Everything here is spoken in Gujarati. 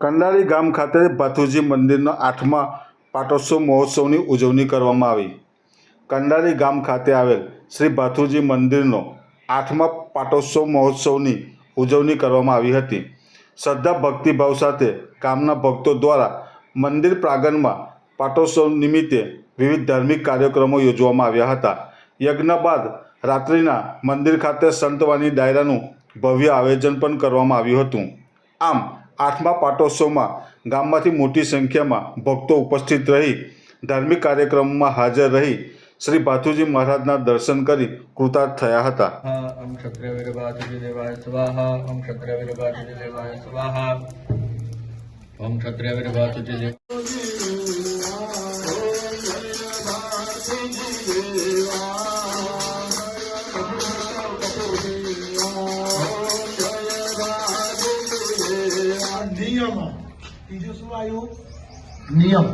કંડારી ગામ ખાતે ભાથુજી મંદિરના આઠમા પાટોત્સવ મહોત્સવની ઉજવણી કરવામાં આવી. કંડારી ગામ ખાતે આવેલ શ્રી ભાથુજી મંદિરનો આઠમા પાટોત્સવ મહોત્સવની ઉજવણી કરવામાં આવી હતી. શ્રદ્ધા ભક્તિભાવ સાથે ગામના ભક્તો દ્વારા મંદિર પ્રાંગણમાં પાટોત્સવ નિમિત્તે વિવિધ ધાર્મિક કાર્યક્રમો યોજવામાં આવ્યા હતા. યજ્ઞ બાદ રાત્રિના મંદિર ખાતે સંતવાની ડાયરાનું ભવ્ય આયોજન પણ કરવામાં આવ્યું હતું. આમ આઠમા પાટોત્સવમાં ગામમાંથી મોટી સંખ્યામાં ભક્તો ઉપસ્થિત રહી ધાર્મિક કાર્યક્રમમાં હાજર રહી શ્રી ભાથુજી મહારાજના દર્શન કરી કૃતાર્થ થયા હતા ઓમ ક્ષત્રિયવીરભાતુજી દેવાય સ્વાહા ઓમ ક્ષત્રિયવીરભાતુજી દેવાય સ્વાહા ઓમ ક્ષત્રિયવીરભાતુજી દેવ નિયમ બીજું શું આવ્યું નિયમ